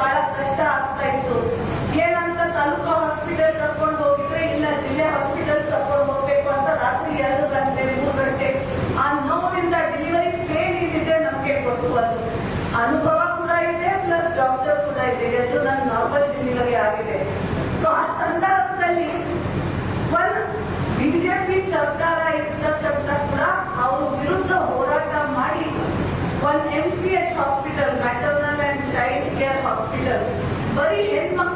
ಬಹಳ ಕಷ್ಟ ಆಗ್ತಾ ಇತ್ತು. ಏನಂತ ತಾಲೂಕು ಹಾಸ್ಪಿಟಲ್ ಕರ್ಕೊಂಡು ಹೋಗಿದ್ರೆ ಇಲ್ಲ, ಜಿಲ್ಲೆ ಹಾಸ್ಪಿಟಲ್ ಕರ್ಕೊಂಡು ಹೋಗ್ಬೇಕು ಅಂತ ರಾತ್ರಿ ಎರಡು ಗಂಟೆ, ಮೂರು ಗಂಟೆ ಆ ನೋವಿಂದ ಡೆಲಿವರಿ ಪೇನ್ ಏನಿದೆ ನಮಗೆ ಗೊತ್ತು ಅದು. ಅನುಭವ ಕೂಡ ಇದೆ ಪ್ಲಸ್ ಡಾಕ್ಟರ್ ಕೂಡ ಇದೆ. ಎರಡು ನನ್ನ ನಾರ್ಮಲ್ ಡೆಲಿವರಿ ಆಗಿದೆ. ಸೊ ಆ ಸಂದರ್ಭದಲ್ಲಿ ಒಂದು ಬಿಜೆಪಿ ಸರ್ಕಾರ ಇರ್ತಕ್ಕಂಥ ಕೂಡ ಅವ್ರ ವಿರುದ್ಧ ಹೋರಾಟ ಮಾಡಿ ಒಂದು M C H hospital hospital ಬರೀ ಹೆಣ್ಮಕ್ಳು